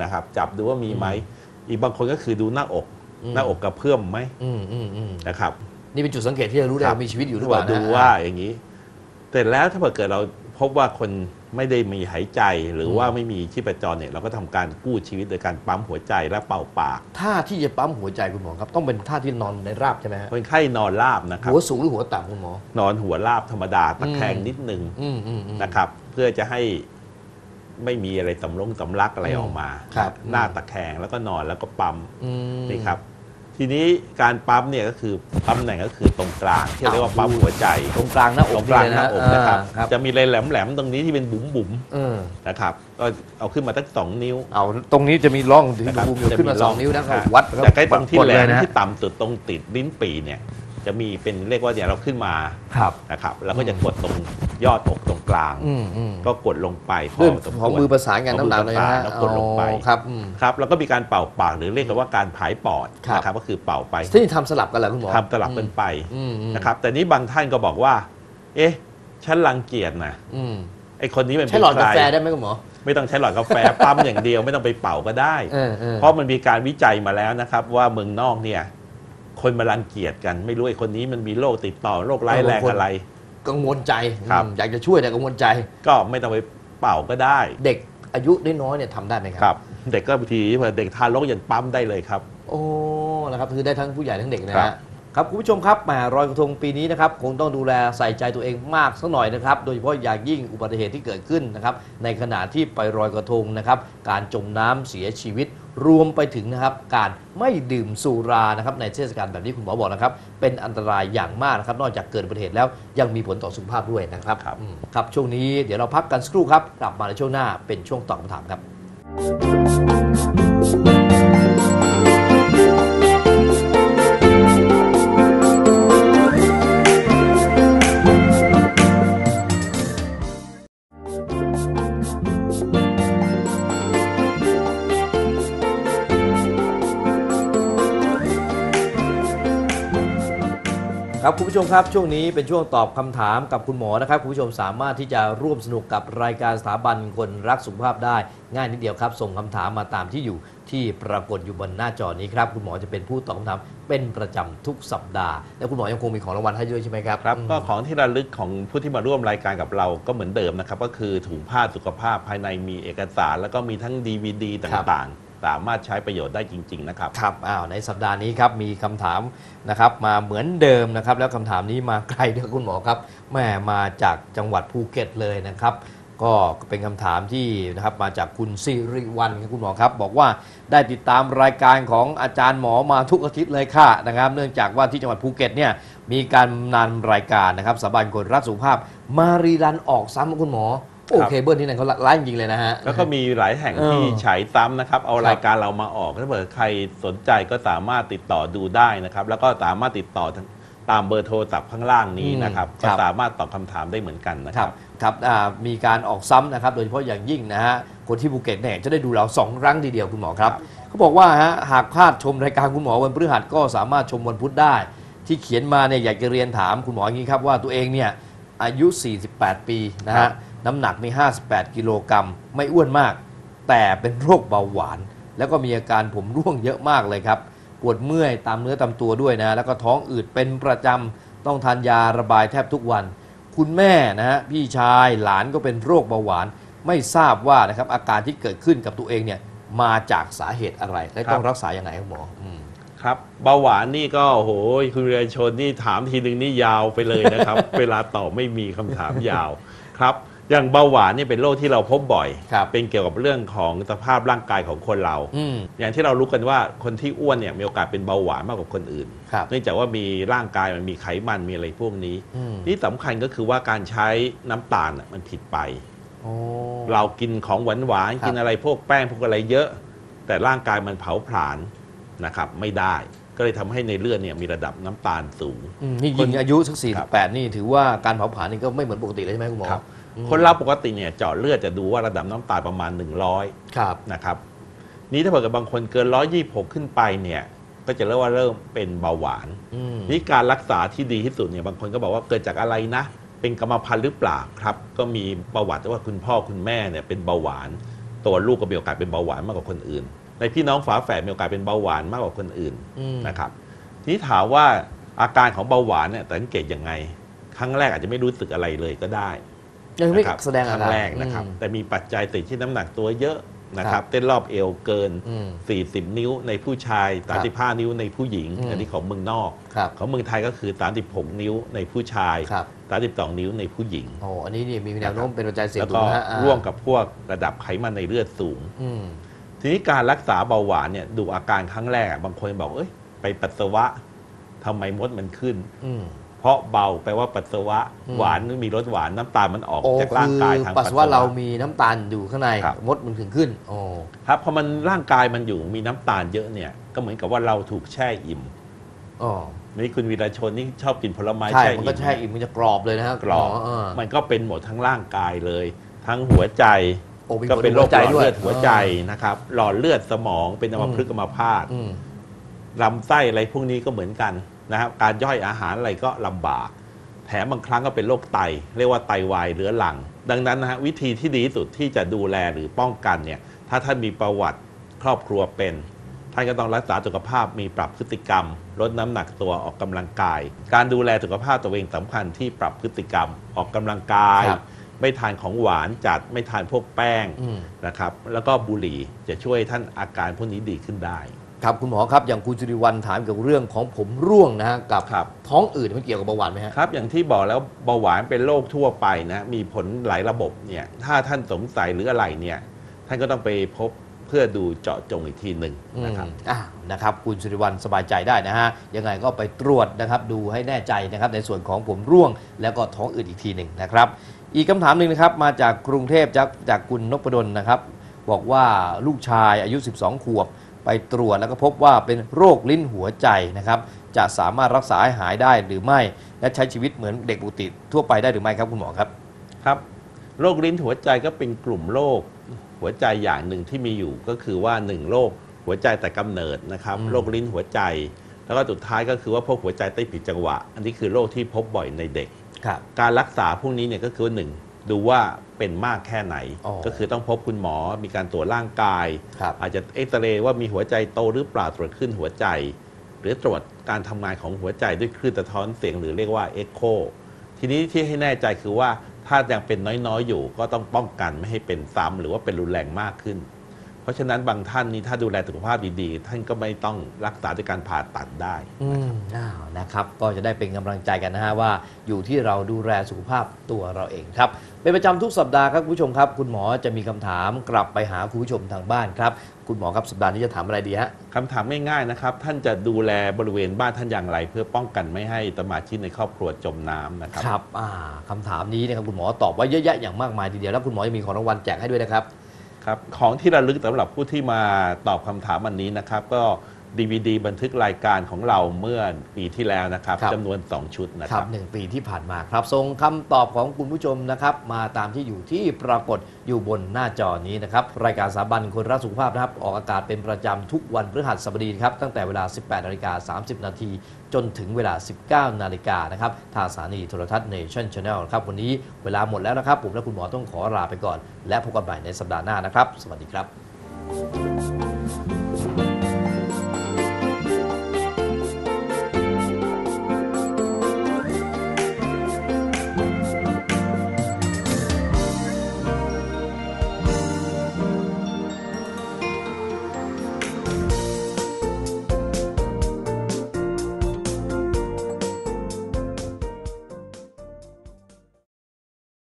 นะครับ จับดูว่ามีไหม อีกบางคนก็คือดูหน้าอกอืมหน้าอกกระเพื่อมไหมอืมอืมอืมนะครับ นี่เป็นจุดสังเกตที่จะรู้ได้ครับว่ามีชีวิตอยู่หรือดูเปล่าว่าดูนะว่าอย่างนี้ แต่แล้วถ้าเกิดเราพบว่าคนไม่ได้มีหายใจหรือว่าไม่มีชีพจรเนี่ยเราก็ทำการกู้ชีวิตโดยการปั๊มหัวใจและเป่าปากท่าที่จะปั๊มหัวใจคุณหมอครับ ต้องเป็นท่าที่นอนในราบใช่ไหมฮะคนไข้นอนราบนะครับหัวสูงหรือหัวต่ำคุณหมอนอนหัวราบธรรมดาตะแคงอืมนิดนึงอืมอืมอืมนะครับ เพื่อจะให้ ไม่มีอะไรสำลงสำลักอะไรอืมออกมา ครับ หน้าตะแคงแล้วก็นอนแล้วก็ปั๊มอืม นี่ครับ ทีนี้การปั๊มเนี่ยก็คือปั๊มไหนก็คือตรงกลางที่เรียกว่าปั๊มหัวใจตรงกลางหน้าอตรกงกลางเลยหน้านะอกนะครับ อ่าครับจะมีอะไรแหลมๆตรงนี้ที่เป็นบุ๋มบุ๋มเออๆนะครับก็เอาขึ้นมาตั้งสองนิ้ว เอาตรงนี้จะมีร่องถึงนะครับภูมิอยู่ขึ้นมาสองนิ้วนะครับอ่าวัดแต่ใกล้ตรงที่กดแหลเลยมนะที่ต่ำสุดตรงติดลิ้นปีเนี่ย จะมีเป็นเรียกว่าเนี่ยเราขึ้นมาครับ นะครับ แล้วก็จะกดตรง ยอดอกตรงกลาง อืมอืมก็กดลงไปพด้วยสมของควรมือประสานกันน้ำหนักเลยนะฮะแล้วกดลงไปอ๋อครับอืม ครับแล้วก็มีการเป่าปากหรือเรียกกันว่าการผายปอดครับ นะครับก็คือเป่าไปที่ทำสลับกันเหรอคุณหมอทำตลับเป็นไปอืมอืมนะครับแต่นี้บางท่านก็บอกว่า เอ๊ะฉันรังเกียจนะอืมไอคนนี้มันใช้หลอดเป็นกาใครแฟได้ไหมคุณหมอไม่ต้องใช้หลอดกาแฟปั๊มอย่างเดียวไม่ต้องไปเป่าก็ได้ เออเออเพราะมันมีการวิจัยมาแล้วนะครับ ว่าเมืองนอกเนี่ย คนมารังเกียจกัน ไม่รู้ไอ้คนนี้มันมีโรคติดต่อโรคร้ายแรงอะไร กังวลใจครับอืมอยากจะช่วยแต่กังวลใจ ก็ไม่ต้องไปเป่าก็ได้เด็กอายุน้อยๆเนี่ยทำได้ไหมครัครับ เด็กก็บางทีเด็กทารกยันปั๊มได้เลยครับ โอ้นะครับคือได้ทั้งผู้ใหญ่ทั้งเด็กนะครัฮะบ ครับคุณผู้ชมครับแหมรอยกระทงปีนี้นะครับคงต้องดูแลใส่ใจตัวเองมากสักหน่อยนะครับ โดยเฉพาะอย่างยิ่งอุบัติเหตุที่เกิดขึ้นนะครับ ในขณะที่ไปรอยกระทงนะครับ การจมน้ำเสียชีวิต รวมไปถึงนะครับ การไม่ดื่มสุรานะครับ ในเทศกาลแบบนี้คุณหมอบอกนะครับ เป็นอันตรายอย่างมากนะครับ นอกจากเกิดอุบัติเหตุแล้วยังมีผลต่อสุขภาพด้วยนะครับครับอืมครับช่วงนี้เดี๋ยวเราพักกันสักครู่ครับกลับมาในช่วงหน้าเป็นช่วงตอบคำถามครับ ครับคุณผู้ชมครับช่วงนี้เป็นช่วงตอบคำถามกับคุณหมอนะครับคุณผู้ชมสามารถที่จะร่วมสนุกกับรายการสถาบันคนรักสุขภาพได้ ง่ายนิดเดียวครับ ส่งคำถามมาตามที่อยู่ที่ปรากฏอยู่บนหน้าจอนี้ครับคุณหมอจะเป็นผู้ตอบคำถามเป็นประจำทุกสัปดาห์ และคุณหมอยังคงมีของรางวัลให้ด้วยใช่ไหมครับครับก็ของที่ระลึกของผู้ที่มาร่วมรายการกับเราก็เหมือนเดิมนะครับก็คือถุงผ้าสุขภาพภายในมีเอกสาร แล้วก็มีทั้ง DVD ต่างๆ สามารถใช้ประโยชน์ได้จริง ๆ นะครับ ครับอ้าวในสัปดาห์นี้ครับมีคำถามนะครับมาเหมือนเดิมนะครับ แล้วคำถามนี้มาไกลด้วยคุณหมอครับแม่มาจากจังหวัดภูเก็ตเลยนะครับ ก็เป็นคำถามที่นะครับมาจากคุณสิริวัลครับคุณหมอครับ บอกว่าได้ติดตามรายการของอาจารย์หมอมาทุกอาทิตย์เลยค่ะนะครับ เนื่องจากว่าที่จังหวัดภูเก็ตเนี่ยมีการนำรายการนะครับสถาบันคนรักสุขภาพมารีรันออกซ้ำคุณหมอ โอครับเคเบิลที่นั่นเขาไล่จริงเลยนะฮะ แล้วก็มีหลายแห่งเออที่ฉายซ้ำนะครับ เอาครับรายการเรามาออกถ้าเกิดใครสนใจก็สามารถติดต่อดูได้นะครับ แล้วก็สามารถติดต่อทางตามเบอร์โทรศัพท์ข้างล่างนี้นะครับคก็รับสามารถตอบคำถามได้เหมือนกันนะคครัรับบครับอ่ามีการออกซ้ำนะครับ โดยเฉพาะอย่างยิ่งนะฮะคนที่ภูเก็ตเนี่ยจะได้ดูเราสองครั้งทีเดียวคุณหมอครับครับเขาบอกว่าฮะหากพลาดชมรายการคุณหมอวันพฤหัสก็สามารถชมวันพุธได้ ที่เขียนมาเนี่ยอยากจะเรียนถามคุณหมออย่างนี้ครับว่าตัวเองเนี่ยอายุ 48 ปีนะฮะ น้ำหนักนี่58 กิโลกรัมไม่อ้วนมาก แต่เป็นโรคเบาหวาน แล้วก็มีอาการผมร่วงเยอะมากเลยครับ ปวดเมื่อยตามเนื้อตามตัวด้วยนะ แล้วก็ท้องอืดเป็นประจำ ต้องทานยาระบายแทบทุกวัน คุณแม่นะฮะพี่ชายหลานก็เป็นโรคเบาหวาน ไม่ทราบว่านะครับอาการที่เกิดขึ้นกับตัวเองเนี่ยมาจากสาเหตุอะไร และต้องรักษาอย่างไรครับหมออืม ครับเบาหวานนี่ก็โอ้โหคุณเรียนชนนี่ถามทีหนึ่งนี่ยาวไปเลยนะครับ เวลาตอบไม่มีคำถามยาวครับ อย่างเบาหวานนี่เป็นโรคที่เราพบบ่อย ครับเป็นเกี่ยวกับเรื่องของสภาพร่างกายของคนเรา อืม อย่างที่เรารู้กันว่าคนที่อ้วนเนี่ยมีโอกาสเป็นเบาหวานมากกว่าคนอื่น ครับ เนื่องจากว่ามีร่างกายมันมีไขมันมีอะไรพวกนี้ อืมที่สำคัญก็คือว่าการใช้น้ำตาลน่ะมันผิดไป โอ้ เรากินของหวานหวานๆครับ กินอะไรพวกแป้งพวกอะไรเยอะ แต่ร่างกายมันเผาผลาญนะครับไม่ได้ ก็เลยทำให้ในเลือดเนี่ยมีระดับน้ำตาลสูง อืมนี่ยิงอายุสักครับ48นี่ถือว่าการเผาผลาญนี่ก็ไม่เหมือนปกติเลยใช่ไหมคุณหมอ ครับอืม คนเราปกติเนี่ยเจาะเลือดจะดูว่าระดับน้ำตาลประมาณ 100ครับนะครับ นี้ถ้าเกิดบางคนเกิน 126 ขึ้นไปเนี่ยก็จะเรียกว่าเริ่มเป็นเบาหวานอืมนี่การรักษาที่ดีที่สุดเนี่ยบางคนก็บอกว่าเกิดจากอะไรนะ เป็นกรรมพันธุ์หรือเปล่าครับ ก็มีประวัติว่าคุณพ่อคุณแม่เนี่ยเป็นเบาหวาน ตัวลูกก็มีโอกาสเป็นเบาหวานมากกว่าคนอื่น ในพี่น้องฝาแฝดมีโอกาสเป็นเบาหวานมากกว่าคนอื่นอืมนะครับทีนี้ถามว่าอาการของเบาหวานเนี่ยสังเกตยังไง ครั้งแรกอาจจะไม่รู้สึกอะไรเลยก็ได้ ยังไม่นะครับแสดงคอารั้การงแรกนะครับ อืม แต่มีปัจจัยติดที่น้ำหนักตัวเยอะนะคครัรับบเต้นรอบเอวเกิน อืม 40 นิ้วในผู้ชาย 35 นิ้วในผู้หญิง อืม อันนี้ของเมืองนอก ครับ ของเมืองไทยก็คือ 36 นิ้วในผู้ชาย ครับ 32 นิ้วในผู้หญิง โอ้อันนี้นี่มีแนวโน้มเป็นปัจจัยเสี่ยแล้งวสูก็งนะฮะอ่าร่วมกับพวกระดับไขมันในเลือดสูง อืม ทีนี้การรักษาเบาหวานเนี่ยดูอาการครั้งแรกอะบางคนบอกเอ้ยไปปัสสาวะทำไมมดมันขึ้น อืม เพราะเบาแปลว่าปัสสาวะอืมหวานมีรสหวานน้ำตาลมันออกโอ้จากร่างกายทางปัสสาวะเรามีน้ำตาลอยู่ข้างในครับมดมันถึงขึ้นโอ้ครับพอมันร่างกายมันอยู่มีน้ำตาลเยอะเนี่ยก็เหมือนกับว่าเราถูกแช่อิ่มอ๋อนี่คุณวีรชนนี่ชอบกินผลไม้ใช่แช่มันอิ่ก็มแช่อิ่มมันจะกรอบเลยนะฮะกรอบเมันก็เป็นหมดทั้งร่างกายเลย ทั้งหัวใจโอ้มีก็ผลเป็นโรหัควหใจลอดด้วยเลือดหัวใจนะครับ หลอดเลือดสมองเป็นอัมพฤกษ์อัมพาตอืมลำไส้อะไรพวกนี้ก็เหมือนกัน นะครับการย่อยอาหารอะไรก็ลำบาก แถมบางครั้งก็เป็นโรคไต เรียกว่าไตวายเรื้อรัง ดังนั้นนะฮะวิธีที่ดีที่สุดที่จะดูแลหรือป้องกันเนี่ยถ้าท่านมีประวัติครอบครัวเป็นท่านก็ต้องรักษาสุขภาพมีปรับพฤติกรรม ลดน้ำหนักตัวออกกำลังกาย การดูแลสุขภาพตัวเองสำคัญที่ปรับพฤติกรรมออกกำลังกายครับไม่ทานของหวานจัดไม่ทานพวกแป้งอืมนะครับ แล้วก็บุหรี่จะช่วยท่านอาการพวกนี้ดีขึ้นได้ ครับคุณหมอครับอย่างคุณจุริวันถามเกี่ยวกับเรื่องของผมร่วงนะฮะกับครับ ท้องอืดมันเกี่ยวกับเบาหวานไหมฮะ ครับอย่างที่บอกแล้วเบาหวานเป็นโรคทั่วไปนะมีผลหลายระบบเนี่ยถ้าท่านสงสัยหรืออะไรเนี่ยท่านก็ต้องไปพบเพื่อดูเจาะจงอีกทีหนึ่งนะครับ อืมอ่านะครับคุณสุริวัลสบายใจได้นะฮะ ยังไงก็ไปตรวจนะครับ ดูให้แน่ใจนะครับ ในส่วนของผมร่วง แล้วก็ท้องอืดอีกทีหนึ่งนะครับ อีกคำถามหนึ่งนะครับ มาจากกรุงเทพจากจากคุณนพดลนะครับ บอกว่าลูกชายอายุ 12 ขวบ ไปตรวจแล้วก็พบว่าเป็นโรคลิ้นหัวใจนะครับ จะสามารถรักษาให้หายได้หรือไม่ และใช้ชีวิตเหมือนเด็กปกติทั่วไปได้หรือไม่ครับคุณหมอครับครับ โรคลิ้นหัวใจก็เป็นกลุ่มโรคหัวใจอย่างหนึ่งที่มีอยู่ก็คือว่าหนึ่งโรคหัวใจแต่กำเนิดนะครับอืมโรคลิ้นหัวใจ แล้วก็สุดท้ายก็คือว่าพวกหัวใจเต้นผิดจังหวะ อันนี้คือโรคที่พบบ่อยในเด็กครับการรักษาพวกนี้เนี่ยก็คือว่าหนึ่ง ดูว่าเป็นมากแค่ไหน อ๋อก็คือต้องพบคุณหมอมีการตรวจร่างกาย ครับอาจจะเอ็กซเรย์ว่ามีหัวใจโตหรือเปล่าตรวจขึ้นหัวใจ หรือตรวจการทำงานของหัวใจด้วยคลื่นสะท้อนเสียงหรือเรียกว่าเอ็กโคทีนี้ที่ให้แน่ใจคือว่าถ้ายังเป็นน้อยๆ อยู่ก็ต้องป้องกันไม่ให้เป็นซ้ำหรือว่าเป็นรุนแรงมากขึ้น เพราะฉะนั้นบางท่านนี้ถ้าดูแลสุขภาพดีๆ ท่านก็ไม่ต้องรักษาด้วยการผ่าตัดได้ อืมอ้าวนะครับ ก็จะได้เป็นกำลังใจกันนะฮะว่า อยู่ที่เราดูแลสุขภาพตัวเราเองครับ เป็นประจำทุกสัปดาห์ครับคุณผู้ชมครับ คุณหมอจะมีคำถามกลับไปหาคุณผู้ชมทางบ้านครับ คุณหมอครับสัปดาห์นี้จะถามอะไรดีฮะ คำถามง่ายๆนะครับ ท่านจะดูแลบริเวณบ้านท่านอย่างไร เพื่อป้องกันไม่ให้สมาชิกในครอบครัวจมน้ำนะครับ ครับอ่าคำถามนี้นะครับคุณหมอตอบไว้เยอะแยะอย่างมากมายทีเดียวแล้วคุณหมอจะมีของรางวัลแจกให้ด้วยนะครับ ครับของที่ระลึกสำหรับผู้ที่มาตอบคำถามวันนี้นะครับ ก็ ดีวดีบันทึกรายการของเราเมื่อปีที่แล้วนะครับครับ จำนวน 2 ชุดนะคครัรับ บหนึ่งปีที่ผ่านมาครับส่งคำตอบของคุณผู้ชมนะครับมาตามที่อยู่ที่ปรากฏอยู่บนหน้าจอนี้นะครับรายการสถาบันคนรักสุขภาพนะครับออกอากาศเป็นประจำทุกวันพฤหัสบดีครับตั้งแต่เวลา 18นาฬิกา30 นาทีจนถึงเวลา 19นาฬิกานะครับทางสถานีโทรทัศน์ Nation Channel ครับวันนี้เวลาหมดแล้วนะครับ ผมและคุณหมอต้องขอลาไปก่อน และพบกันใหม่ในสัปดาห์หน้านะครับ สวัสดีครับ